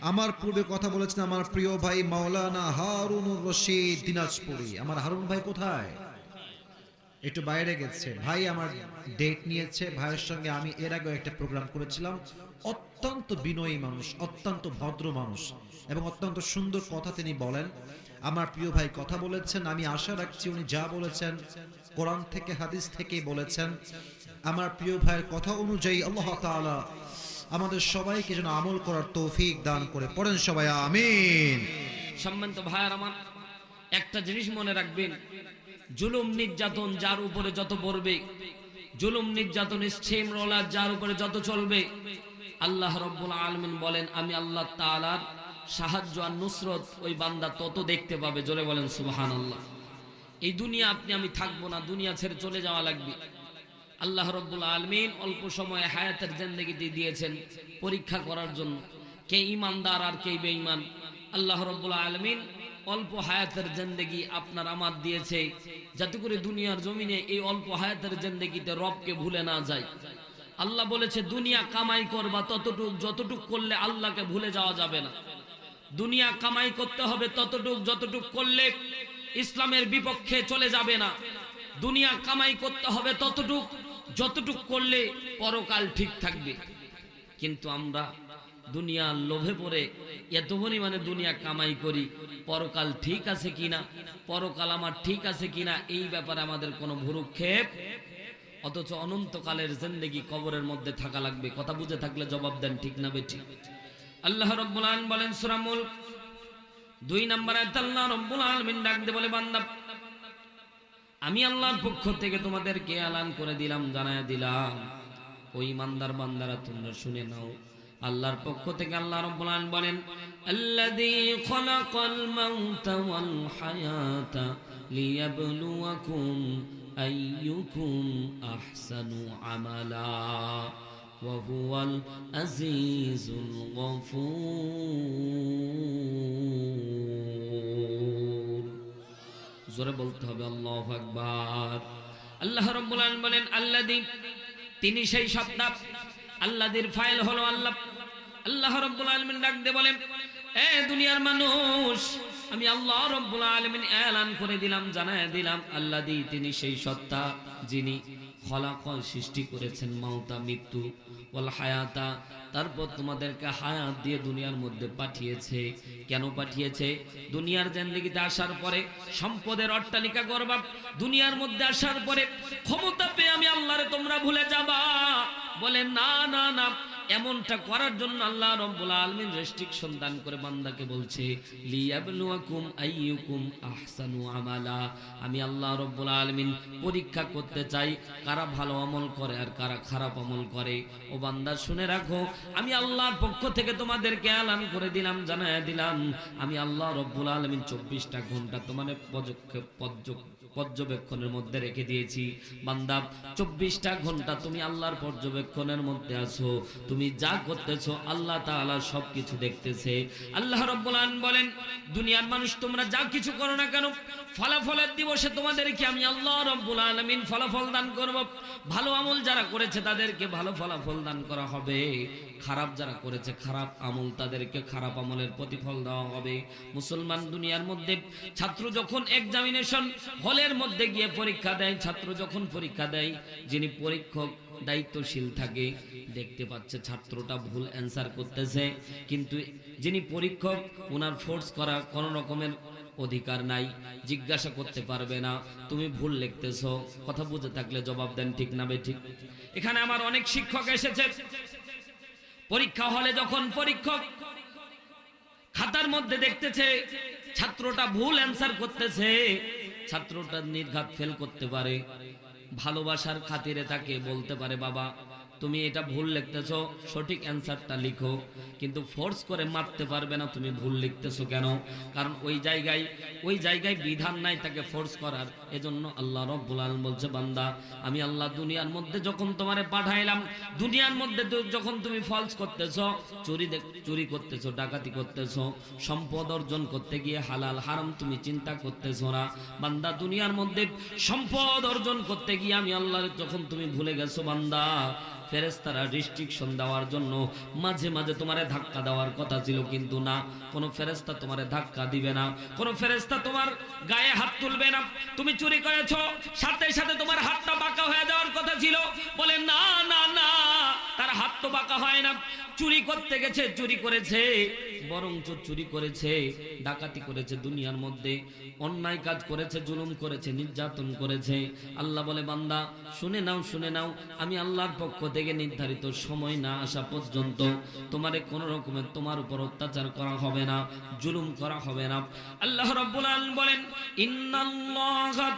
আমার পূর্বে কথা বলেছেন আমার প্রিয় ভাই মাওলানা হারুনুর রশিদ দিনাজপুরি। আমার হারুন ভাই কোথায়? একটু বাইরে গেছে। ভাই আমার ডেট নিয়েছে। ভাইয়ের সঙ্গে আমি এর আগে একটা প্রোগ্রাম করেছিলাম। অত্যন্ত বিনয়ী মানুষ, অত্যন্ত ভদ্র মানুষ এবং অত্যন্ত সুন্দর কথা তিনি বলেন। আমার প্রিয় ভাই কথা বলেছেন, আমি আশা রাখছি উনি যা বলেছেন, কোরআন থেকে, হাদিস থেকে বলেছেন। আমার প্রিয় ভাইয়ের কথা অনুযায়ী আল্লাহ তাআলা আমাদের সবাইকে যেন আমল করার তৌফিক দান করে। পড়েন সবাই, আমিন। সম্মানিত ভাইয়ার আমার, একটা জিনিস মনে রাখবেন। জুলুম নির্যাতন যার উপরে যত পড়বে, জুলুম নির্যাতন স্টেম রোলার যার উপরে যত চলবে, আল্লাহ রব্বুল আলমিন বলেন, আমি আল্লাহ তালার সাহায্য আর নুসরত ওই বান্দা তত দেখতে পাবে। জোরে বলেন সুবহান আল্লাহ এই দুনিয়া আপনি, আমি থাকব না। দুনিয়া ছেড়ে চলে যাওয়া লাগবে। আল্লাহ রব্বুল আলমিন অল্প সময়ে হায়াতের জিন্দগিতে দিয়েছেন পরীক্ষা করার জন্য। কে ইমানদার আর কে বেঈমান। আল্লাহ রব্বুল আলমিন অল্প হায়াতের জিন্দগি আপনার আমার দিয়েছে, যাতে করে দুনিয়ার জমিনে এই অল্প হায়াতের জিন্দগিতে রবকে ভুলে না যায়। আল্লাহ বলেছে, দুনিয়া কামাই করবা ততটুক, যতটুক করলে আল্লাহকে ভুলে যাওয়া যাবে না। দুনিয়া কামাই করতে হবে ততটুক, যতটুক করলে ইসলামের বিপক্ষে চলে যাবে না। দুনিয়া কামাই করতে হবে ততটুক যতটুক করলে পরকাল ঠিক থাকবে। কিন্তু আমরা দুনিয়ার লোভে পড়ে এত পরিমাণে দুনিয়া কামাই করি, পরকাল ঠিক আছে কিনা, পরকাল আমার ঠিক আছে কিনা, এই ব্যাপারে আমাদের কোনো ভুরুক্ষেপ। অথচ অনন্তকালের জিন্দেগি কবরের মধ্যে থাকা লাগবে। কথা বুঝে থাকলে জবাব দেন, ঠিক না বেঠিক আল্লাহ রব্বুল আলামিন বলেন, সূরা মুলক। দুই নম্বর আল্লাহ রব্বুল আলামিন ডাক দিয়ে বলে, বান্দা আমি আল্লাহর পক্ষ থেকে তোমাদেরকে আলান করে দিলাম, জানায় দিলাম। ওই মান্দার বান্দারা তোমরা শুনে নাও। আল্লাহর পক্ষ থেকে আল্লাহ বলান বলেন ওয়াল আইয়ুকুম আহসানু আমালা আজিজুল গফুর। জোরে বলতে হবে, আল্লাহ আকবার। আল্লাহ রাব্বুল আলামিন বলেন আল্লাযী তিনি সেই সত্তা। আল্লাদির ফাইল হলো আল্লাহ। আল্লাহ রব্বুল আলামিন ডাক দে বলেন, এ দুনিয়ার মানুষ আমি আল্লাহ রব্বুল আলমিন এলান করে দিলাম, জানায় দিলাম, আল্লাদি তিনি সেই সত্তা যিনি খলাকল সৃষ্টি করেছেন মাউতা মৃত্যু, ওয়াল হায়াতা, তারপর তোমাদেরকে হায়াত দিয়ে দুনিয়ার মধ্যে পাঠিয়েছে। কেন পাঠিয়েছে? দুনিয়ার জিন্দেগিতে আসার পরে, সম্পদের অট্টালিকা করবা দুনিয়ার মধ্যে আসার পরে, ক্ষমতা পেয়ে আমি আল্লাহরে তোমরা ভুলে যাবা। বলে, না না না এমনটা করার জন্য আল্লাহ রব্বুল আলমিন রেস্ট্রিকশন দান করে বান্দাকে বলছে, লিয়াবলুয়াকুম আইয়ুকুম আহসানু আমালা। আমি আল্লাহ রব্বুল আলামিন পরীক্ষা করতে চাই, কারা ভালো আমল করে আর কারা খারাপ আমল করে। ও বান্দা, শুনে রাখো, আমি আল্লাহর পক্ষ থেকে তোমাদেরকে আলাম করে দিলাম, জানায় দিলাম। আমি আল্লাহ রব্বুল আলমিন চব্বিশটা ঘণ্টা তোমার পদক্ষেপ পর্যবেক্ষণ পর্যবেক্ষণের মধ্যে রেখে দিয়েছি। বান্দা, চব্বিশটা ঘণ্টা তুমি আল্লাহর পর্যবেক্ষণের মধ্যে আছো। তুমি যা করতেছো, আল্লাহ তাআলা সবকিছু দেখতেছে। আল্লাহ রব্বুল বলেন, দুনিয়ার মানুষ তোমরা যা কিছু করো না কেন, ফলাফলের দিবসে তোমাদেরকে আমি আল্লাহ রব্বুল আলামিন ফলাফল দান করব। ভালো আমল যারা করেছে তাদেরকে ভালো ফলাফল দান করা হবে। খারাপ যারা করেছে, খারাপ আমল তাদেরকে খারাপ আমলের প্রতিফল দেওয়া হবে। মুসলমান দুনিয়ার মধ্যে ছাত্র যখন এক্সামিনেশন হলের মধ্যে গিয়ে পরীক্ষা দেয়, ছাত্র যখন পরীক্ষা দেয়, যিনি পরীক্ষক দায়িত্বশীল থাকে, দেখতে পাচ্ছে ছাত্রটা ভুল অ্যান্সার করতেছে। কিন্তু যিনি পরীক্ষক ওনার ফোর্স করা কোনো রকমের অধিকার নাই, জিজ্ঞাসা করতে পারবে না, তুমি ভুল লিখতেছ। কথা বুঝে থাকলে জবাব দেন ঠিক না বে ঠিক। এখানে আমার অনেক শিক্ষক এসেছে। পরীক্ষা হলে যখন পরীক্ষক খাতার মধ্যে দেখতেছে, ছাত্রটা ভুল অ্যান্সার করতেছে, ছাত্রটা নির্ঘাত ফেল করতে পারে। ভালোবাসার খাতিরে তাকে বলতে পারে, বাবা তুমি এটা ভুল লিখতেছো, সঠিক অ্যান্সারটা লিখো। কিন্তু ফোর্স করে মারতে পারবে না, তুমি ভুল লিখতেছো কেন? কারণ ওই জায়গায় ওই জায়গায় বিধান নাই তাকে ফোর্স করার। এজন্য আল্লাহ রব্বুল আলামিন বলছে, বান্দা, আমি আল্লাহ দুনিয়ার মধ্যে যখন তোমারে পাঠাইলাম, দুনিয়ার মধ্যে যখন তুমি ফলস করতেছ, চুরি চুরি করতেছো, ডাকাতি করতেছো, সম্পদ অর্জন করতে গিয়ে হালাল, হারাম তুমি চিন্তা করতেছো না। বান্দা, দুনিয়ার মধ্যে সম্পদ অর্জন করতে গিয়ে আমি আল্লাহর, যখন তুমি ভুলে গেছো, বান্দা ফেরেস্তারা রিস্ট্রিকশন দেওয়ার জন্য মাঝে মাঝে তোমারে ধাক্কা দেওয়ার কথা ছিল কিন্তু না। কোনো ফেরেস্তা তোমারে ধাক্কা দিবে না। কোনো ফেরেস্তা তোমার গায়ে হাত তুলবে না। তুমি চুরি করেছ, সাথে সাথে তোমার হাতটা বাঁকা হয়ে যাওয়ার কথা ছিল। বলে, না না না, তার হাত তো বাঁকা হয় না। চুরি করতে গেছে, চুরি করেছে বরং চুরি করেছে, ডাকাতি করেছে দুনিয়ার মধ্যে। অন্যায় কাজ করেছে, জুলুম করেছে, নির্যাতন করেছে। আল্লাহ বলে, বান্দা, শুনে নাও শুনে নাও, আমি আল্লাহর পক্ষ থেকে নির্ধারিত সময় না আসা পর্যন্ত তোমারে কোন রকমের তোমার উপর অত্যাচার করা হবে না, জুলুম করা হবে না। আল্লাহ রাব্বুল আলামিন বলেন, ইন্নাল্লাহা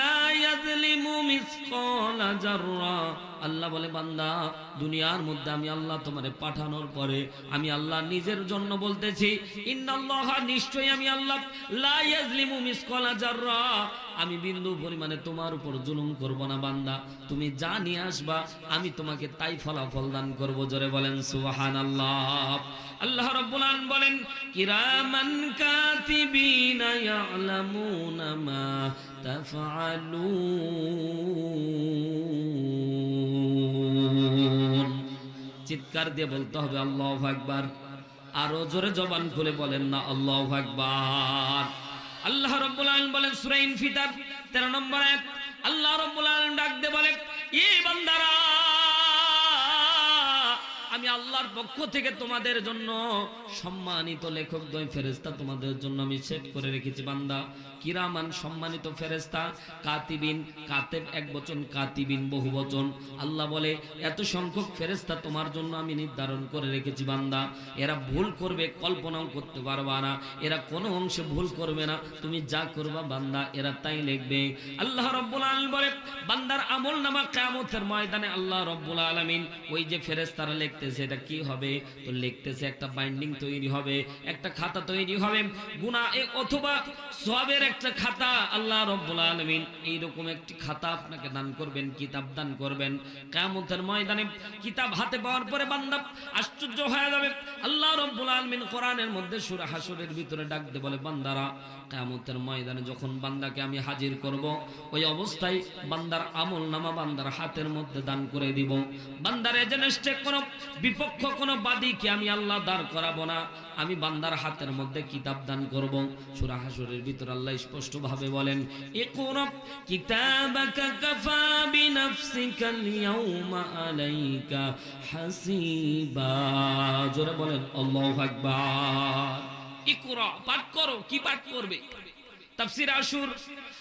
লা ইয়াযলিমু মিসকালা জাররা আল্লাহ বলে, বান্দা, দুনিয়ার মধ্যে আমি আল্লাহ তোমারে পাঠানোর পরে আমি আল্লাহ নিজের জন্য বলতেছি নিশ্চয়ই আমি আল্লাহ আমি বিন্দু পরিমাণে তোমার উপর জুলুম করব না, বান্দা। তুমি যা নিয়ে আসবা, আমি তোমাকে তাই ফলাফল দান করব। জোরে বলেন, সুবহানাল্লাহ। আল্লাহ রাব্বুল আলামিন বলেন, কিরামান কাতিবিনা ইয়ালামুনা চিৎকার দিয়ে বলতে হবে, আল্লাহ আকবার। আরও জোরে জবান খুলে বলেন না, আল্লাহ আকবার। আল্লাহ রব্বুল আলম বলেন সুরাইন ফিতার তেরো নম্বর এক আল্লাহ রব্বুল আলম ডাক দিয়ে বলেন, এ বান্দারা আমি আল্লাহর পক্ষ থেকে তোমাদের জন্য সম্মানিত লেখক দ্বয় ফেরেস্তা তোমাদের জন্য আমি সেট করে রেখেছি, বান্দা। কিরামান সম্মানিত ফেরেস্তা কাতিবিন, কাতেব এক বচন, কাতিবিন বহু বচন। আল্লাহ বলে, এত সংখ্যক ফেরেস্তা তোমার জন্য আমি নির্ধারণ করে রেখেছি, বান্দা। এরা ভুল করবে, কল্পনাও করতে পারবা না। এরা কোনো অংশে ভুল করবে না। তুমি যা করবা, বান্দা, এরা তাই লিখবে। আল্লাহ রব্বুল আলামিন বলে, বান্দার আমল নামা কিয়ামতের ময়দানে আল্লাহ রব্বুল আলামিন ওই যে ফেরেস্তারা ফেরেশতারা লিখতেছে এটা কি হবে? তো লিখতেছে, একটা বাইন্ডিং তৈরি হবে, একটা খাতা তৈরি হবে এ অথবা সওয়াবের একটা খাতা। আল্লাহ রব্বুল আলামিন এইরকম একটি খাতা আপনাকে দান করবেন, কিতাব দান করবেন। কিয়ামতের ময়দানে কিতাব হাতে পাওয়ার পরে বান্দা আশ্চর্য হয়ে যাবে। আল্লাহ রব্বুল আলামিন কোরআনের মধ্যে সূরা হাসরের ভিতরে ডাক দিয়ে বলে, বান্দারা, কিয়ামতের ময়দানে যখন বান্দাকে আমি হাজির করব, ওই অবস্থায় বান্দার আমল নামা বান্দার হাতের মধ্যে দান করে দিব। বান্দার এজেন্সে কোনো বিপক্ষ কোনো বাদীকে আমি আল্লাহ দাঁড় করাবো না? আমি বান্দার হাতের মধ্যে কিতাব দান করব। সূরা হাসরের ভিতর আল্লাহ স্পষ্ট ভাবে বলেন কাফা আল-ইয়াউমা আলাইকা হাসিবা। জোরে বলেন, আল্লাহু আকবার। ইকরা, পাঠ করো, কি পাঠ করবে? তাফসির আশুর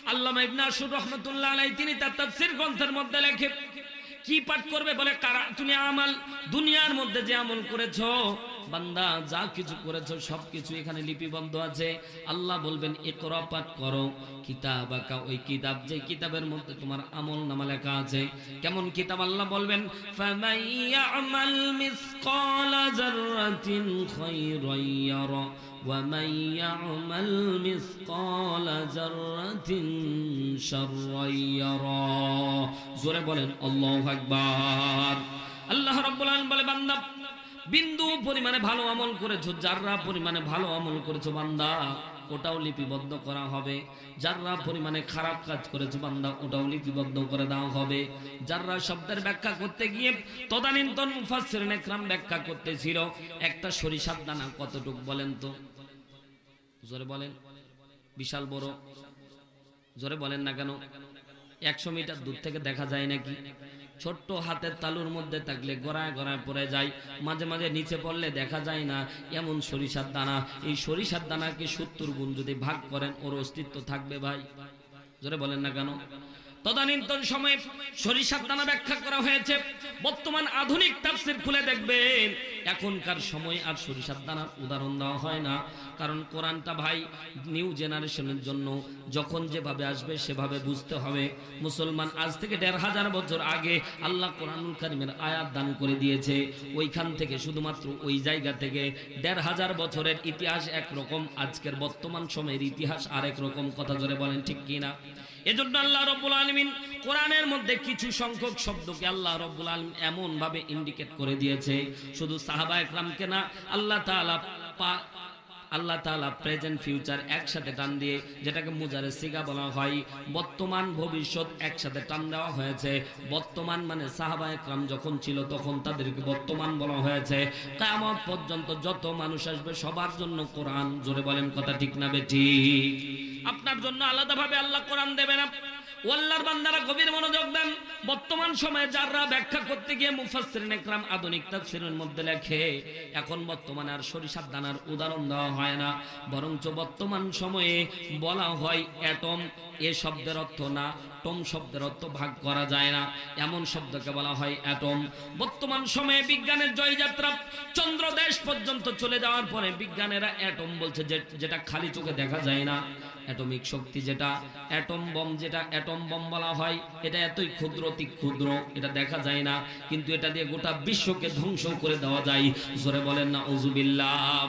আল্লামা ইবনে আশুর রাহমাতুল্লাহ আলাইহি, তিনি তার তাফসির গ্রন্থের মধ্যে লেখে কি পাঠ করবে বলে কারা, তুমি আমাল, দুনিয়ার মধ্যে যে আমল করেছ, বান্দা, যা কিছু করেছ, সবকিছু এখানে লিপিবদ্ধ আছে। আল্লাহ বলবেন, ইকরা পাঠ করো কিতাব আঁকা ওই কিতাব, যে কিতাবের মধ্যে তোমার আমল নামা লেখা আছে। কেমন কিতাব আল্লাহ বলবেন? ফামান ইয়ামাল মিসকালা যাররাতিন খায়রান ইয়ারা। ومن يعمل مثقال ذرة شرا يرى জোরে বলেন আল্লাহু আকবার আল্লাহ রাব্বুল আলামিন বলে বান্দা বিন্দু পরিমাণে ভালো আমল করেছো যাররা পরিমাণে ভালো আমল করেছো বান্দা ওটাও লিপিবদ্ধ করা হবে। যাররা পরিমাণে খারাপ কাজ করেছে, বান্দা ওটাও লিপিবদ্ধ করে দেওয়া হবে। যাররা শব্দের ব্যাখ্যা করতে গিয়ে তদানীন্তন মুফাসসিরিন একরাম ব্যাখ্যা করতেছিল, একটা সরিষার দানা কতটুক বলেন তো? জোরে বলেন। বিশাল বড়। জোরে বলেন না কেন? একশো মিটার দূর থেকে দেখা যায় নাকি? ছোট্ট হাতের তালুর মধ্যে থাকলে গড়ায় গড়ায় পড়ে যায়। মাঝে মাঝে নিচে পড়লে দেখা যায় না, এমন সরিষার দানা। এই সরিষার দানাকে সত্তর গুণ যদি ভাগ করেন, ওর অস্তিত্ব থাকবে ভাই। জোরে বলেন না কেন? তদানীন্তন সময়ে সরিষার দানা ব্যাখ্যা করা হয়েছে। বর্তমান আধুনিক তাফসির খুলে দেখবেন, এখনকার সময় আর সরিষার দানার উদাহরণ দেওয়া হয় না। কারণ কোরআনটা ভাই নিউ জেনারেশনের জন্য যখন যেভাবে আসবে সেভাবে বুঝতে হবে। মুসলমান আজ থেকে দেড় হাজার বছর আগে আল্লাহ কোরআনুল কারিমের আয়াত দান করে দিয়েছে। ওইখান থেকে শুধুমাত্র ওই জায়গা থেকে দেড় হাজার বছরের ইতিহাস একরকম, আজকের বর্তমান সময়ের ইতিহাস আরেক রকম। কথা জোরে বলেন ঠিক কিনা? এজন্য আল্লাহ রব্বুল আলমিন কোরআনের মধ্যে কিছু সংখ্যক শব্দকে আল্লাহ রব্বুল আলম এমন ভাবে ইন্ডিকেট করে দিয়েছে। শুধু সাহাবা একরামকে না, আল্লাহ তাআলা পা আল্লাহ তাআলা প্রেজেন্ট ফিউচার একসাথে টান দিয়ে যেটাকে মুজারে সিগা বলা হয়, বর্তমান, ভবিষ্যৎ একসাথে টান দেওয়া হয়েছে। বর্তমান মানে সাহাবা একরাম যখন ছিল তখন তাদেরকে বর্তমান বলা হয়েছে। কিয়ামত পর্যন্ত যত মানুষ আসবে সবার জন্য কোরআন, জোরে বলেন কথা ঠিক না বেটি আপনার জন্য আলাদাভাবে আল্লাহ কোরআন দেবে না। ও বান্দারা গভীর মনোযোগ দেন। বর্তমান সময়ে যারা ব্যাখ্যা করতে গিয়ে মুফাসসিরিন একরাম আধুনিক তাফসীরের মধ্যে লেখে, এখন বর্তমানে আর সরিষার দানার উদাহরণ দেওয়া হয় না। বরঞ্চ বর্তমান সময়ে বলা হয় এটম এ শব্দের অর্থ না টম শব্দের অর্থ ভাগ করা যায় না। এমন শব্দকে বলা হয় অ্যাটম। বর্তমান সময়ে বিজ্ঞানের জয়যাত্রা, চন্দ্র দেশ পর্যন্ত চলে যাওয়ার পরে বিজ্ঞানীরা অ্যাটম বলছে যেটা খালি চোখে দেখা যায় না। অ্যাটমিক শক্তি যেটা, অ্যাটম বম যেটা, অ্যাটম বম বলা হয়, এটা এতই ক্ষুদ্র অতি ক্ষুদ্র, এটা দেখা যায় না। কিন্তু এটা দিয়ে গোটা বিশ্বকে ধ্বংস করে দেওয়া যায়। জোরে বলেন না উজুবিল্লাহ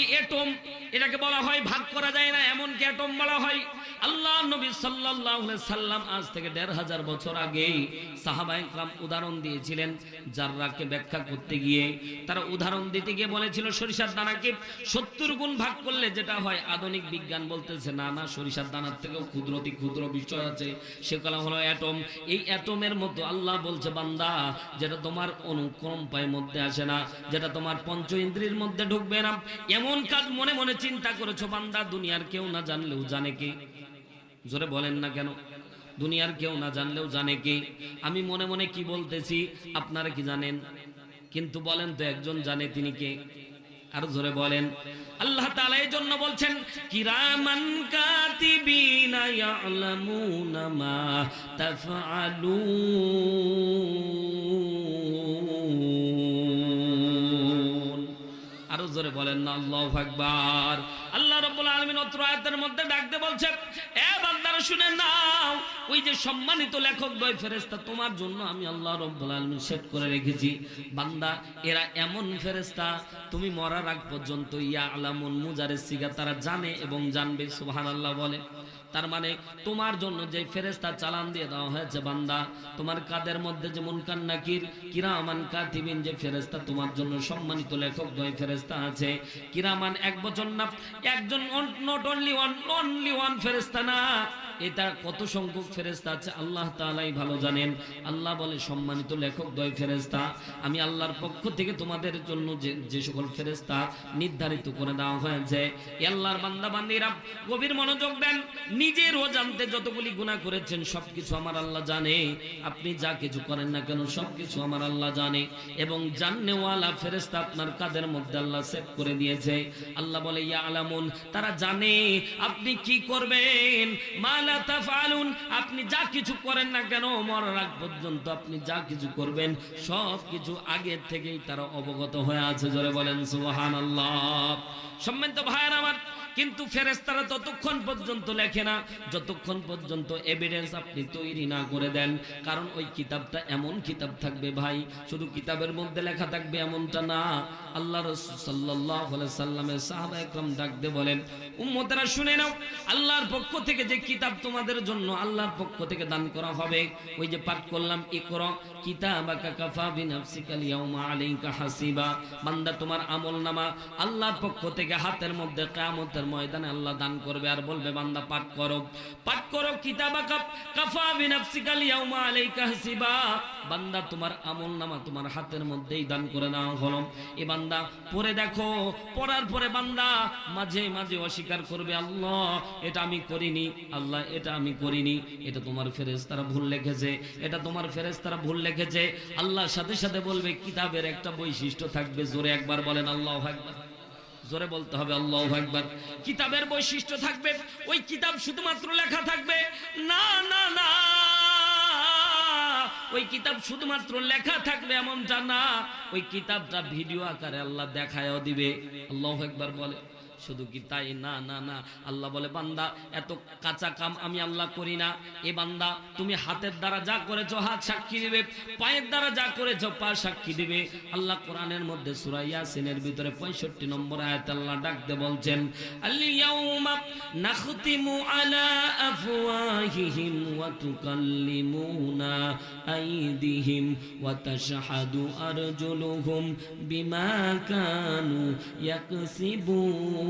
এই অ্যাটম, এটাকে বলা হয় ভাগ করা যায় না এমন কি অ্যাটম বলা হয়। আল্লাহ নবী আলাইহি সাল্লাম আজ থেকে দেড় হাজার বছর আগেই সাহাবাহাম উদাহরণ দিয়েছিলেন, জাররাকে ব্যাখ্যা করতে গিয়ে। তারা উদাহরণ দিতে গিয়ে বলেছিল, সরিষার দানাকে সত্তর গুণ ভাগ করলে যেটা হয়, আধুনিক বিজ্ঞান বলতেছে, না না, সরিষার দানার থেকেও ক্ষুদ্রতি ক্ষুদ্র বিষয় আছে। সে কলা হলো অ্যাটম এই অ্যাটমের মতো আল্লাহ বলছে, বান্দা, যেটা তোমার অনুক্রম পায় মধ্যে আসে না, যেটা তোমার পঞ্চ ইন্দ্রির মধ্যে ঢুকবে না। এমন কাজ মনে মনে চিন্তা করেছ, বান্দা, দুনিয়ার কেউ না জানলেও জানে কি? জোরে বলেন না কেন? দুনিয়ার কেউ না জানলেও জানে কি? আমি মনে মনে কি বলতেছি, আপনারা কি জানেন? কিন্তু বলেন তো একজন জানে তিনি কে? আর জোরে বলেন। আল্লাহ তাআলা এই জন্য বলছেন, কিরামান কাতিবিনা ইয়ালামুনা জোরে বলেন না, আল্লাহু আকবার। আল্লাহ রাব্বুল আলামিন অত্র আয়াতের মধ্যে ডাকতে বলছে বান্দারা শুনে নাও। ওই যে সম্মানিত লেখক বই ফেরেশতা, তোমার জন্য আমি আল্লাহ রব্বুল আলামিন সেট করে রেখেছি। বান্দা, এরা এমন ফেরেশতা, তুমি মরার আগ পর্যন্ত ইয়া আলামুন মুজারের সিগা তারা জানে এবং জানবে, সুবহানাল্লাহ বলে। তার মানে তোমার জন্য যে ফেরেস্তা চালান দিয়ে দেওয়া হয়েছে বান্দা, তোমার কাদের মধ্যে যে যেমন নাকির কিরামান কাতিবিন যে ফেরেস্তা তোমার জন্য সম্মানিত লেখক দয় ফেরেস্তা আছে। কিরামান এক বছর না একজন not only one only one ফেরেস্তা না। এটা কত সংখ্যক ফেরেস্তা আছে আল্লাহ তাআলাই ভালো জানেন। আল্লাহ বলে, সম্মানিত লেখক, দয় ফেরেস্তা আমি আল্লাহর পক্ষ থেকে তোমাদের জন্য যে সকল ফেরেস্তা নির্ধারিত করে দেওয়া হয়েছে। আল্লাহর বান্দা, বান্দিরা, গভীর মনোযোগ দেন নিজেরও জানতে যতগুলি গুনাহ করেছেন, সবকিছু আমার আল্লাহ জানে। আপনি যা কিছু করেন না কেন, সবকিছু আমার আল্লাহ জানে। এবং জাননেওয়ালা ফেরেস্তা আপনার কাদের মধ্যে আল্লাহ সেভ করে দিয়েছে। আল্লাহ বলে ইয়া আলামুন তারা জানে, আপনি কি করবেন? মালা আপনি যা কিছু করেন না কেন, মরার আগ পর্যন্ত আপনি যা কিছু করবেন, সব কিছু আগের থেকেই তারা অবগত হয়ে আছে। জোরে বলেন, সুবহানাল্লাহ। সম্মানিত ভাইয়ের আমার কিন্তু ফেরেস্তারা ততক্ষণ পর্যন্ত লেখে না, যতক্ষণ পর্যন্ত এভিডেন্স আপনি তৈরি না করে দেন, কারণ ওই কিতাবটা এমন কিতাব থাকবে ভাই, শুধু কিতাবের মধ্যে লেখা থাকবে এমনটা না। আল্লাহ রসুল সাল্লাহ সাল্লামের সাহাবা একরম ডাকতে বলেন, উম্মতেরা শুনে নাও, আল্লাহর পক্ষ থেকে যে কিতাব তোমাদের জন্য আল্লাহর পক্ষ থেকে দান করা হবে, ওই যে পাঠ করলাম ইয়াউমা আলাইকা হাসিবা। বান্দা তোমার আমলনামা আল্লাহর পক্ষ থেকে হাতের মধ্যে কিয়ামতের ময়দানে আল্লাহ দান করবে আর বলবে, বান্দা, পাঠ করো। পাঠ করো কিতাবাকা কাফা বিনাফসিকাল ইয়াউমা আলাইকা হাসিবা। বান্দা, তোমার আমলনামা তোমার হাতের মধ্যেই দান করে দেওয়া হলো। এ বান্দা, পড়ে দেখো। পড়ার পরে বান্দা, মাঝে মাঝে অস্বীকার করবে, আল্লাহ, এটা আমি করিনি, আল্লাহ, এটা আমি করিনি। এটা তোমার ফেরেশতারা ভুল লিখেছে, এটা তোমার ফেরেশতারা ভুল লিখেছে। আল্লাহর সাথে সাথে বলবে, কিতাবের একটা বৈশিষ্ট্য থাকবে, জোরে একবার বলেন, আল্লাহ একবার জোরে বলতে হবে, আল্লাহ একবার কিতাবের বৈশিষ্ট্য থাকবে, ওই কিতাব শুধুমাত্র লেখা থাকবে, না না না। ওই কিতাব শুধুমাত্র লেখা থাকবে এমনটা না, ওই কিতাবটা ভিডিও আকারে আল্লাহ দেখায়ও দিবে। আল্লাহ একবার বলে। শুধু কি তাই? না না না। আল্লাহ বলে, বান্দা, এত কাঁচা কাম আমি আল্লাহ করি না। এ বান্দা, তুমি হাতের দ্বারা যা করেছ, হাত সাক্ষী দিবে। পায়ের দ্বারা যা করেছ, পা সাক্ষী দিবে। আল্লাহ কোরআনের মধ্যে সূরা ইয়াসিনের ভিতরে 65 নম্বর আয়াত আল্লাহ ডাকতে বলছেন আলা বিমা কানু ইয়াকসিবুন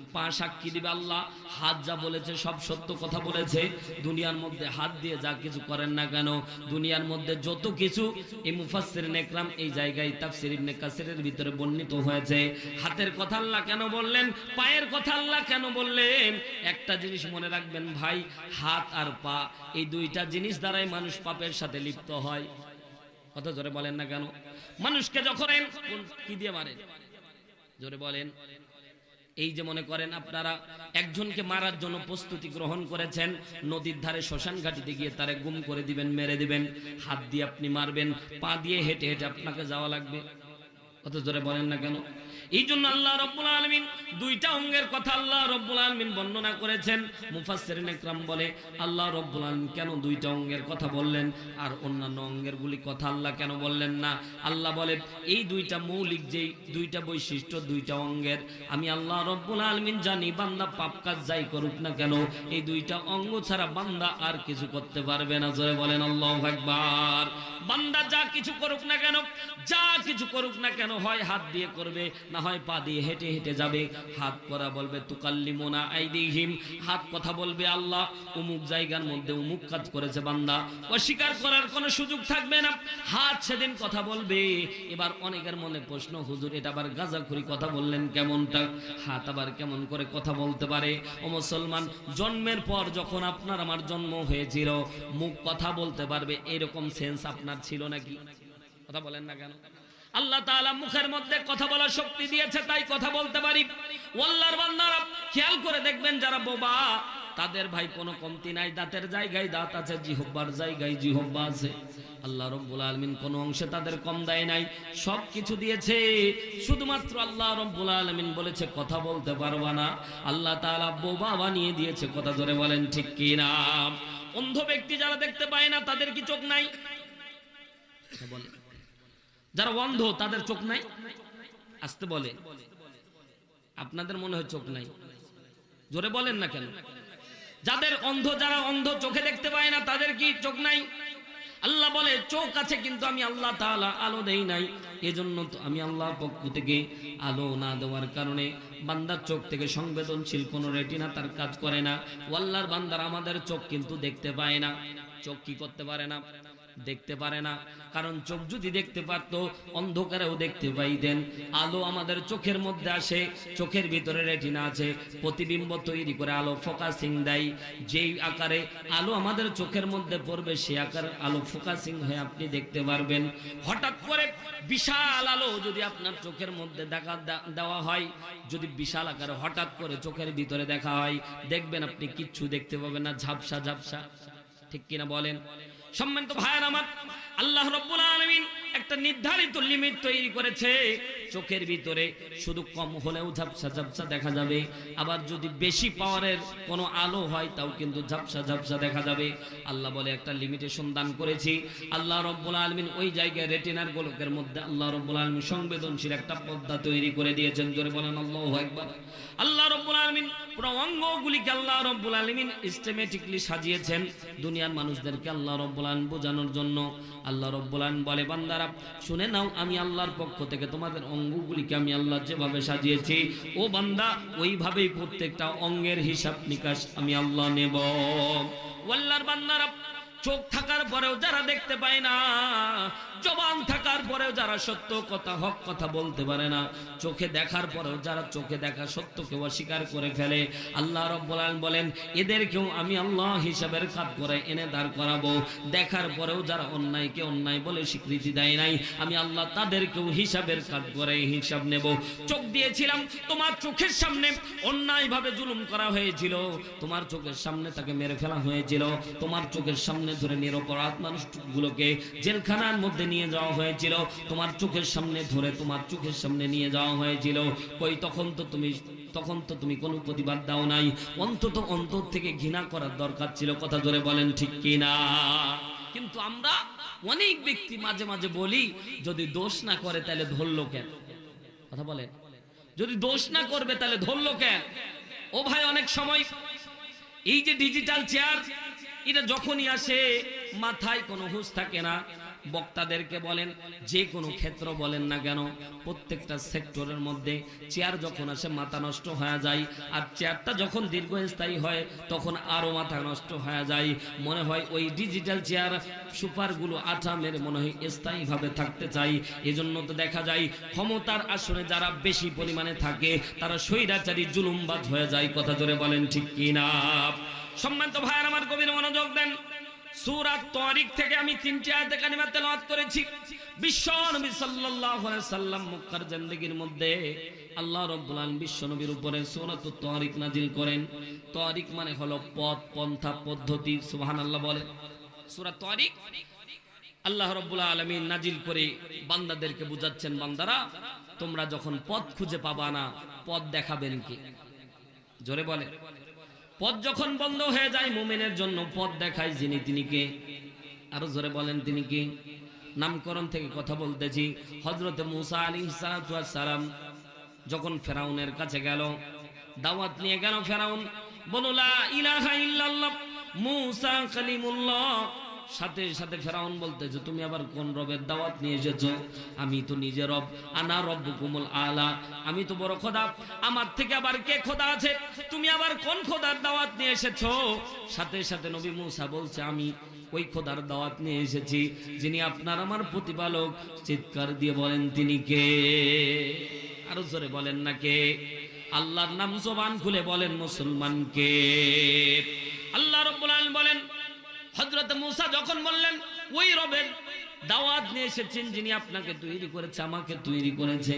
পা সাক্ষী দিবে আল্লাহ। হাত যা বলেছে, সব সত্য কথা বলেছে। দুনিয়ার মধ্যে হাত দিয়ে যা কিছু করেন না কেন, দুনিয়ার মধ্যে যত কিছু এই মুফাসসির নেকরাম এই জায়গায় তাফসির ইবনে ভিতরে বর্ণিত হয়েছে। হাতের কথা আল্লাহ কেন বললেন, পায়ের কথা আল্লাহ কেন বললেন? একটা জিনিস মনে রাখবেন ভাই, হাত আর পা, এই দুইটা জিনিস দ্বারাই মানুষ পাপের সাথে লিপ্ত হয়। কত জোরে বলেন না কেন? মানুষকে যখন কি দিয়ে মারেন জোরে বলেন। এই যে মনে করেন আপনারা, একজনকে মারার জন্য প্রস্তুতি গ্রহণ করেছেন, নদীর ধারে শ্মশান ঘাটিতে গিয়ে তারে গুম করে দিবেন, মেরে দিবেন, হাত দিয়ে আপনি মারবেন, পা দিয়ে হেঁটে হেঁটে আপনাকে যাওয়া লাগবে। অত জোরে বলেন না কেন? এই জন্য আল্লাহ রব্বুল আলমিন দুইটা অঙ্গের কথা আল্লাহ রব্বুল আলমিন বর্ণনা করেছেন। মুফাসসিরিন একরাম বলে, আল্লাহ রব্বুল আলমিন কেন দুইটা অঙ্গের কথা বললেন? আর অন্যান্য অঙ্গের গুলি কথা আল্লাহ কেন বললেন না? আল্লাহ বলে এই দুইটা মৌলিক যেই, দুইটা বৈশিষ্ট্য, দুইটা অঙ্গের, আমি আল্লাহ রব্বুল আলমিন জানি, বান্দা পাপ কাজ যাই করুক না কেন, এই দুইটা অঙ্গ ছাড়া বান্দা আর কিছু করতে পারবে না। জোরে বলেন, আল্লাহ একবার বান্দা যা কিছু করুক না কেন, যা কিছু করুক না কেন, হয় হাত দিয়ে করবে, না হয়, পা দিয়ে হেঁটে হেঁটে যাবে। হাত করা বলবে, তুকাল্লিমোনা আইদিহিম। হাত কথা বলবে, আল্লাহ, উমুক জায়গার মধ্যে উমুক কাজ করেছে বান্দা। অস্বীকার করার কোনো সুযোগ থাকবে না। হাত সেদিন কথা বলবে। এবার অনেকের মনে প্রশ্ন, হুজুর, এটা আবার কথা বললেন কেমনটা? হাত আবার কেমন করে কথা বলতে পারে। ও মুসলমান, জন্মের পর যখন আপনার আমার জন্ম হয়েছিল, মুখ কথা বলতে পারবে, এরকম সেন্স আপনার ছিল নাকি? কথা বলেন না কেন? আল্লাহ তাআলা মুখের মধ্যে কথা বলার শক্তি দিয়েছে, তাই কথা বলতে পারি। ওয়াল্লাহর বান্দারা খেয়াল করে দেখবেন, যারা বোবা, তাদের ভাই কোনো কমতি নাই, দাঁতের জায়গায় দাঁত আছে জিহব্বার জায়গায় জিহব্বা আছে। আল্লাহ রব্বুল আলমিন কোনো অংশে তাদের কম দেয় নাই, সব কিছু দিয়েছে। শুধুমাত্র আল্লাহ রব্বুল আলমিন বলেছে, কথা বলতে পারবা না। আল্লাহ তাআলা বোবা বানিয়ে দিয়েছে, কথা ধরে বলেন, ঠিক কি না অন্ধ ব্যক্তি যারা দেখতে পায় না, তাদের কি চোখ নাই? যারা অন্ধ, তাদের চোখ নাই? আসতে বলে। আপনাদের মনে হয় চোখ নাই? জোরে বলেন না কেন? যাদের অন্ধ, যারা অন্ধ, চোখে দেখতে পায় না, তাদের কি চোখ নাই? আল্লাহ বলে, চোখ আছে কিন্তু আমি আল্লাহ তাআলা আলো দেই নাই। এজন্য তো আমি আল্লাহর পক্ষ থেকে আলো না দেওয়ার কারণে বান্দার চোখ থেকে সংবেদনশীল কোনো রেটিনা তার কাজ করে না। ও আল্লাহর বান্দার আমাদের চোখ কিন্তু দেখতে পায় না। চোখ কি করতে পারে না? দেখতে পারে না। কারণ চোখ যদি দেখতে পারতো, অন্ধকারেও দেখতে পাইতেন। আলো আমাদের চোখের মধ্যে আসে, চোখের ভিতরে রেটিনা আছে। প্রতিবিম্ব তৈরি করে আলো ফোকাসিং দেয়। যেই আকারে আলো আমাদের চোখের মধ্যে পড়বে, সে আকার আলো ফোকাসিং হয়ে আপনি দেখতে পারবেন। হঠাৎ করে বিশাল আলো যদি আপনার চোখের মধ্যে দেখা দেওয়া হয়, যদি বিশাল আকারে হঠাৎ করে চোখের ভিতরে দেখা হয়, দেখবেন আপনি কিচ্ছু দেখতে পাবেন না, ঝাপসা ঝাপসা। ঠিক কিনা বলেন? সম্মানিত ভাইয়ের আমার আল্লাহ রব্বুল আলামিন একটা নির্ধারিত লিমিট তৈরি করেছে। চোখের ভিতরে শুধু কম হলেও ঝাপসা ঝাপসা দেখা যাবে। আবার যদি বেশি পাওয়ারের কোনো আলো হয়, তাও কিন্তু ঝাপসা ঝাপসা দেখা যাবে। আল্লাহ বলে, একটা লিমিটেশন দান করেছি। আল্লাহ রব্বুল আলমিন ওই জায়গায় রেটিনার গোলকের মধ্যে আল্লাহ রব্বুল আলমিন সংবেদনশীল একটা পর্দা তৈরি করে দিয়েছেন। জোরে বলেন, আল্লাহ একবার আল্লাহ রব্বুল আলমিন পুরো অঙ্গগুলিকে আল্লাহ রব্বুল আলমিন সিস্টেমেটিকলি সাজিয়েছেন। দুনিয়ার মানুষদেরকে আল্লাহ রব্বুল আলমিন বোঝানোর জন্য আল্লাহ রব্বুল আলমিন বলে, বান্দারা, শুনে নাও, আমি আল্লাহর পক্ষ থেকে তোমাদের অঙ্গগুলিকে আমি আল্লাহ যেভাবে সাজিয়েছি, ও বান্দা, ওইভাবেই প্রত্যেকটা অঙ্গের হিসাব নিকাশ আমি আল্লাহ নেব। আল্লাহর বান্দারা চোখ থাকার পরেও যারা দেখতে পায় না, জবান থাকার পরেও যারা সত্য কথা, হক কথা বলতে পারে না, চোখে দেখার পরেও যারা চোখে দেখা সত্যকে অস্বীকার করে ফেলে, আল্লাহ রব্বুল আলামিন বলেন, এদেরকেও আমি আল্লাহ হিসাবের কাজ করে এনে দাঁড় করাবো। দেখার পরেও যারা অন্যায়কে অন্যায় বলে স্বীকৃতি দেয় নাই, আমি আল্লাহ তাদেরকেও হিসাবের কাজ করে হিসাব নেব। চোখ দিয়েছিলাম, তোমার চোখের সামনে অন্যায়ভাবে জুলুম করা হয়েছিল, তোমার চোখের সামনে তাকে মেরে ফেলা হয়েছিল, তোমার চোখের সামনে সামনে ধরে নিরপরাধ মানুষগুলোকে জেলখানার মধ্যে নিয়ে যাওয়া হয়েছিল। তোমার চোখের সামনে ধরে তোমার চোখের সামনে নিয়ে যাওয়া হয়েছিল। কই, তখন তো তুমি, তখন তো তুমি কোনো প্রতিবাদ দাও নাই। অন্তত অন্তর থেকে ঘৃণা করার দরকার ছিল। কথা ধরে বলেন, ঠিক কি না? কিন্তু আমরা অনেক ব্যক্তি মাঝে মাঝে বলি, যদি দোষ না করে তাহলে ধরলো কেন? কথা বলেন যদি দোষ না করবে তাহলে ধরলো কেন? ও ভাই, অনেক সময় এই যে ডিজিটাল চেয়ার এটা যখনই আসে, মাথায় কোনো হুঁশ থাকে না। বক্তাদেরকে বলেন, যে কোনো ক্ষেত্র বলেন না কেন, প্রত্যেকটা সেক্টরের মধ্যে চেয়ার যখন আসে, মাথা নষ্ট হয়ে যায়। আর চেয়ারটা যখন দীর্ঘস্থায়ী হয়, তখন আরও মাথা নষ্ট হয়ে যায়। মনে হয় ওই ডিজিটাল চেয়ার সুপারগুলো আঠা মেরে মনে হয় স্থায়ীভাবে থাকতে চাই। এজন্য তো দেখা যায়, ক্ষমতার আসনে যারা বেশি পরিমাণে থাকে, তারা স্বৈরাচারী জুলুমবাজ হয়ে যায়। কথা জোরে বলেন ঠিক কিনা? সম্মানিত ভাইয়ের আমার কবির মনোযোগ দেন। সূরা তারিক থেকে আমি তিনটি আয়াতে কালিমা তেলাওয়াত করেছি। বিশ্ব নবী সাল্লাল্লাহু আলাইহি সাল্লাম মক্কার জিন্দেগীর মধ্যে আল্লাহ রাব্বুল আলামিন বিশ্ব নবীর উপরে সূরাত তারিক নাজিল করেন। তারিক মানে হলো পথ, পন্থা, পদ্ধতি, সুবহানাল্লাহ বলেন। সূরা তারিক আল্লাহ রব্বুল আলমিন নাজিল করে বান্দাদেরকে বুঝাচ্ছেন, বান্দারা, তোমরা যখন পথ খুঁজে পাবা না, পথ দেখাবেন কি? জোরে বলে পথ যখন বন্ধ হয়ে যায় মোমেনের জন্য পথ দেখায় যিনি, তিনি কে? আরও জোরে বলেন, তিনি কে? নামকরণ থেকে কথা বলতেছি। হজরত মুসা আলী সালাম যখন ফেরাউনের কাছে গেল, দাওয়াত নিয়ে গেল ফেরাউন। বলুলা ইলাহা ইল্লাল্লাহ, মুসা কালিমুল্লাহ। সাথে সাথে ফেরাউন বলতেছে তুমি আবার কোন রবের দাওয়াত নিয়ে এসেছ? আমি তো নিজে রব, আনা রব কুমুল আলা, আমি তো বড় খোদা, আমার থেকে আবার কে খোদা আছে? তুমি আবার কোন খোদার দাওয়াত নিয়ে এসেছ? সাথে সাথে নবী মুসা বলছে, আমি ওই খোদার দাওয়াত নিয়ে এসেছি, যিনি আপনার আমার প্রতিপালক। চিৎকার দিয়ে বলেন, তিনি কে? আরও জোরে বলেন না কে? আল্লাহর নাম জবান খুলে বলেন মুসলমানকে আল্লাহ রব্বুল আলামিন বলেন হযরত মুসা যখন বললেন, ওই রবের দাওয়াত নিয়ে এসেছেন, যিনি আপনাকে তৈরি করেছে, আমাকে তৈরি করেছে।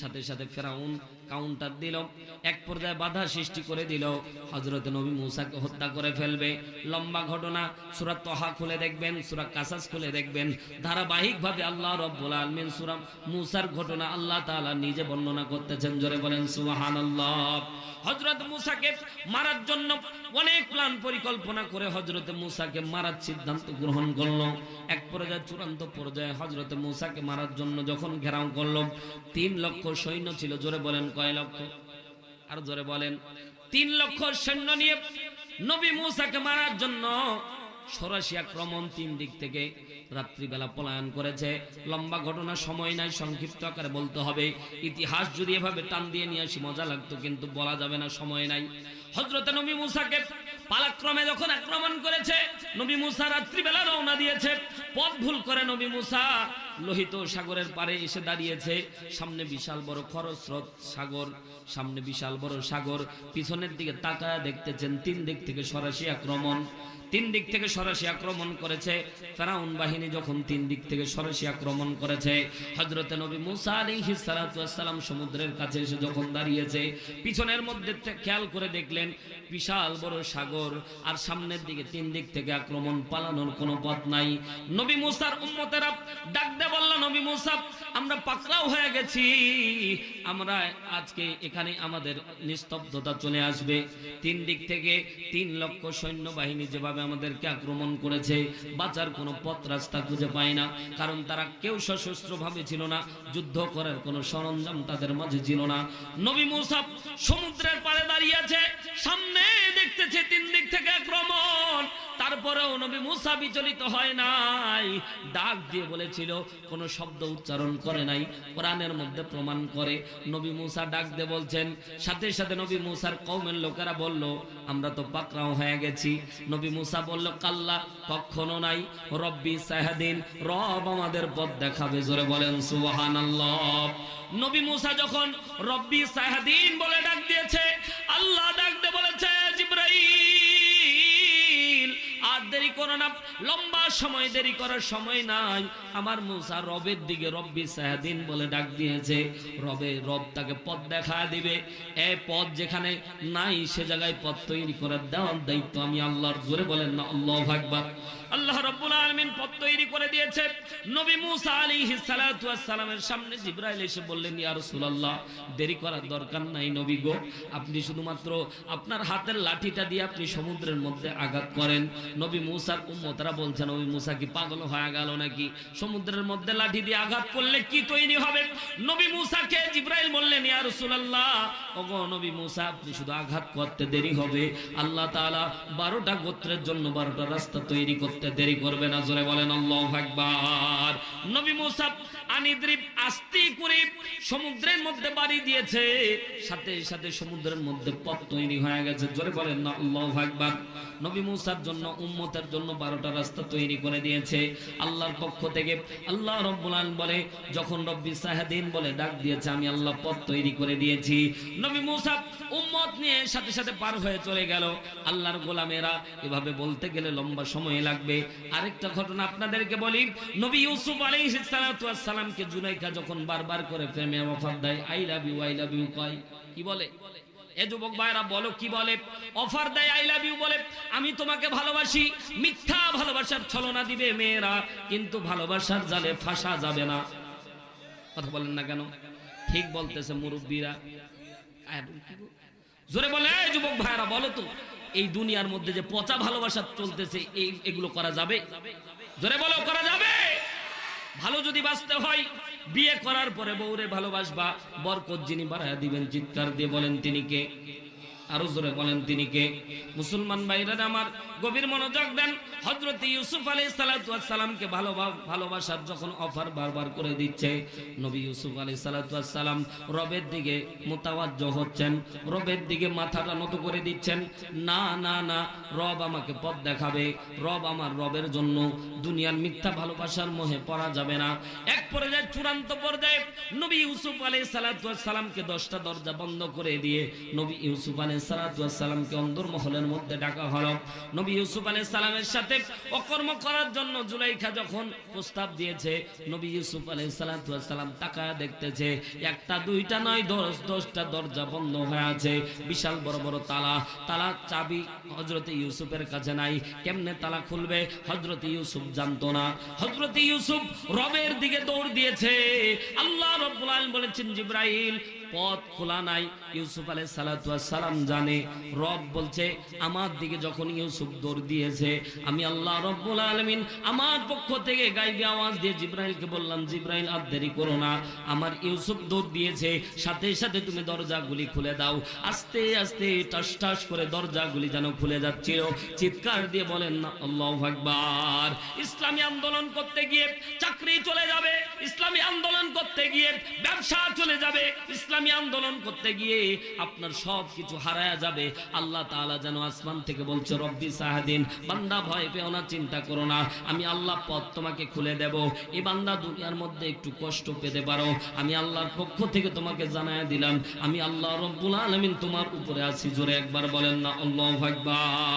সাথে সাথে ফেরাউন কাউন্টার দিল। এক পর্যায়ে বাধা সৃষ্টি করে দিল। হজরত নবী মুসাকে হত্যা করে ফেলবে। লম্বা ঘটনা। সুরা তহা খুলে দেখবেন, সুরা কাসাস খুলে দেখবেন। ধারাবাহিকভাবে আল্লাহ রব্বুল আলমিন সুরা মুসার ঘটনা আল্লাহ তাআলা নিজে বর্ণনা করতেছেন। জোরে বলেন, সুবহানাল্লাহ। হজরত মুসাকে মারার জন্য অনেক প্ল্যান পরিকল্পনা করে হজরত মুসাকে মারার সিদ্ধান্ত গ্রহণ করল। এক পর্যায়ে চূড়ান্ত পর্যায়ে হজরত মুসাকে মারার জন্য যখন ঘেরাও করল, তিন লক্ষ সৈন্য ছিল, জোরে বলেন কয় লক্ষ? আর জোরে বলেন, তিন লক্ষ সৈন্য নিয়ে নবী মুসাকে মারার জন্য সরাসি আক্রমণ তিন দিক থেকে রাত্রিবেলা পলায়ন করেছে। লম্বা ঘটনা, সময় নাই, সংক্ষিপ্ত আকারে বলতে হবে। ইতিহাস যদি এভাবে টান দিয়ে নিয়ে আসি, মজা লাগতো, কিন্তু বলা যাবে না, সময় নাই। হজরত নবী মুসাকে পালাক্রমে যখন আক্রমণ করেছে, নবী মুসা রাত্রিবেলা রওনা দিয়েছে। পথ ভুল করে নবী মুসা লোহিত সাগরের পারে এসে দাঁড়িয়েছে। সামনে বিশাল বড় খরস্রোত সাগর, সামনে বিশাল বড় সাগর। পিছনের দিকে তাকায় দেখতেছেন তিন দিক থেকে সরাসি আক্রমণ। তিন দিক থেকে সরাসরি আক্রমণ করেছে। ফেরাউন বাহিনী যখন তিন দিক থেকে সরাসরি আক্রমণ করেছে হজরতে নবী মুসা আলাইহিস সালাতু সমুদ্রের কাছে এসে যখন দাঁড়িয়েছে, পিছনের মধ্যে খেয়াল করে দেখলেন, বিশাল বড় সাগর, আর সামনের দিকে তিন দিক থেকে আক্রমণ পালানোর কোনো পথ নাই। নবী মুসার উম্মতেরা ডাক দে বলল, নবী মুসা, আমরা পাকড়াও হয়ে গেছি। আমরা আজকে এখানে আমাদের নিস্তব্ধতা চলে আসবে। তিন দিক থেকে তিন লক্ষ সৈন্য বাহিনী যেভাবে আমাদেরকে আক্রমণ করেছে। বাঁচার কোনো পথ রাস্তা খুঁজে পায় না। কারণ তারা কেউ সশস্ত্র ভাবে ছিল না। যুদ্ধ করার কোনো সরঞ্জাম তাদের মাঝে ছিল না। নবী মুসাফ সমুদ্রের পাড়ে দাঁড়িয়ে আছে। সামনে দেখতেছে তিন দিক থেকে আক্রমণ। তারপরেও নবী মুসা বিচলিত হয় নাই। ডাক দিয়ে বলেছিল, কোনো শব্দ উচ্চারণ করে নাই, কোরআনের মধ্যে প্রমাণ করে। নবী মুসা ডাক দিয়ে বলছেন, সাথে সাথে নবী মুসার কৌমের লোকেরা বলল, আমরা তো পাকরাও হয়ে গেছি। নবী মুসা বলল, কাল্লা, কখনো নাই। রব্বি সাহাদিন, রব আমাদের পথ দেখাবে। জোরে বলেন, সুবহানাল্লাহ। নবী মুসা যখন রব্বি সাহাদিন বলে ডাক দিয়েছে, আল্লাহ ডাক দিয়ে বলেছে আর দেরি করো না, লম্বা সময় দেরি করার সময় নাই। আমার মুসা রবের দিকে রব্বি সাহাদিন বলে ডাক দিয়েছে। রবে, রব তাকে পথ দেখা দিবে। এ পথ যেখানে নাই, সে জায়গায় পথ তৈরি করার দেওয়ার দায়িত্ব আমি আল্লাহর জোরে বলেন না, আল্লাহ ভাগবার আল্লাহ পথ তৈরি করে দিয়েছে। নবী মুসা আলাইহিস সালাতু ওয়াস সালামের সামনে জিবরাইল এসে বললেন, ইয়া রাসূলুল্লাহ, দেরি করার দরকার নাই নবী গো। আপনি শুধুমাত্র আপনার হাতের লাঠিটা দিয়ে আপনি সমুদ্রের মধ্যে আঘাত করেন। নবী মুসার উম্মতরা বলছেন, নবী মুসা কি পাগল হয়ে গেল নাকি? সমুদ্রের মধ্যে লাঠি দিয়ে আঘাত করলে কি তৈরি হবে? নবী মুসাকে জিবরাইল বললেন, ইয়া রাসূলুল্লাহ, ওগো নবী মুসা, আপনি শুধু আঘাত করতে দেরি হবে। আল্লাহ তাআলা 12টা গোত্রের জন্য 12টা রাস্তা তৈরি করতে দেরি করবে না, জোরে বলেন আল্লাহ আকবার। নবী মুসা আনিদ্রিব আস্তি করে সমুদ্রের মধ্যে বাড়ি দিয়েছে। সাথে সাথে সমুদ্রের মধ্যে পথ তৈরি হয়ে গেছে। জোরে বলেন না, আল্লাহু আকবার। নবী মুসার জন্য, উম্মতের জন্য 12টা রাস্তা তৈরি করে দিয়েছে। আল্লাহর পক্ষ থেকে আল্লাহ রব্বুল আলামিন বলে, যখন রব্বি সাহাদিন বলে ডাক দিয়েছে, আমি আল্লাহ পথ তৈরি করে দিয়েছি। নবী মুসা উম্মত নিয়ে সাথে সাথে পার হয়ে চলে গেল। আল্লাহর গোলামেরা এভাবে বলতে গেলে লম্বা সময় লাগবে। আরেকটা ঘটনা আপনাদেরকে বলি, নবী ইউসুফ আলাইহিস সালাতু সালামকে জুলাইখা যখন বারবার করে প্রেমে অফার দেয় I love you I love you কয়। কি বলে? এ যুবক ভাইরা বলো কি বলে? অফার দেয় আই লাভ ইউ বলে। আমি তোমাকে ভালোবাসি। মিথ্যা ভালোবাসার ছলনা দিবে মেয়েরা, কিন্তু ভালোবাসার জালে ফাঁসা যাবে না। কথা বলেন না কেন? ঠিক বলতেছে মুরব্বীরা? জোরে বলে যুবক ভাইরা বলো তো, এই দুনিয়ার মধ্যে যে পচা ভালোবাসা চলতেছে, এই, এগুলো করা যাবে? জোরে বলো, করা যাবে? ভালো যদি বাঁচতে হয়, বিয়ে করার পরে বউরে ভালোবাসবা, বরকত যিনি বাড়াইয়া দিবেন, চিৎকার দিয়ে বলেন তিনি কে? আরও জোরে বলেন তিনি কে? মুসলমান ভাইরা আমার গভীর মনোযোগ দেন। হযরত ইউসুফ আলাইহিস সালাতু ওয়াস সালামকে ভালোবা- ভালোবাসার যখন অফার বারবার করে দিচ্ছে, নবী ইউসুফ আলাইহিস সালাতু ওয়াস সালাম রবের দিকে মোতাওয়াজ্জ হচ্ছেন, রবের দিকে মাথাটা নত করে দিচ্ছেন, না না না, রব আমাকে পথ দেখাবে, রব আমার রবের জন্য দুনিয়ার মিথ্যা ভালোবাসার মোহে পড়া যাবে না। এক পর্যায়ে চূড়ান্ত পর্যায়ে নবী ইউসুফ আলাইহিস সালাতু ওয়াস সালামকে 10টা দরজা বন্ধ করে দিয়ে নবী ইউসুফ আলাইহিস সালাতু ওয়াস সালামকে অন্দরমহলের মধ্যে ডাকা হলো। নবী ইউসুফ আলাইহিস সালামের সাথে অকর্ম করার জন্য জুলাইখা যখন প্রস্তাব দিয়েছে, নবী ইউসুফ আলাইহিস সালাম তাকায় দেখতেছে, একটা দুইটা নয়, দশ, দশটা দরজা বন্ধ হয়ে আছে। বিশাল বড় বড় তালা তালা চাবি হজরত ইউসুফের কাছে নাই। কেমনে তালা খুলবে? হজরত ইউসুফ জানতো না। হজরত ইউসুফ রবের দিকে দৌড় দিয়েছে। আল্লাহ রব্বুল আলামিন বলেছেন, জিব্রাইল পথ খোলা নাই। ইউসুফ আলাইহিস সালাম জানে। রব বলছে, আমার দিকে যখন ইউসুফ দৌড় দিয়েছে, আমি আল্লাহ রব্বুল আলামিন আমার পক্ষ থেকে গাইবে আওয়াজ দিয়ে জিব্রাইলকে বললাম, জিব্রাইল, আর দেরি করো না। আমার ইউসুফ দৌড় দিয়েছে, সাথে সাথে তুমি দরজাগুলি খুলে দাও। আস্তে আস্তে টাস টাস করে দরজাগুলি যেন খুলে যাচ্ছিল। চিৎকার দিয়ে বলেন, না, আল্লাহু আকবার। ইসলামী আন্দোলন করতে গিয়ে চাকরি চলে যাবে, ইসলামী আন্দোলন করতে গিয়ে ব্যবসা চলে যাবে ইসলামী আন্দোলন করতে গিয়ে আপনার সব কিছু হারায়া যাবে। আল্লাহ তাআলা যেন আসমান থেকে বলছে, রব্বি সাহাদিন, বান্দা ভয় পেও না, চিন্তা করো না, আমি আল্লাহ পথ তোমাকে খুলে দেব। এই বান্দা দুনিয়ার মধ্যে একটু কষ্ট পেতে পারো। আমি আল্লাহর পক্ষ থেকে তোমাকে জানায় দিলাম। আমি আল্লাহ রব্বুল আলামিন তোমার উপরে আছি। জোরে একবার বলেন না, আল্লাহু আকবার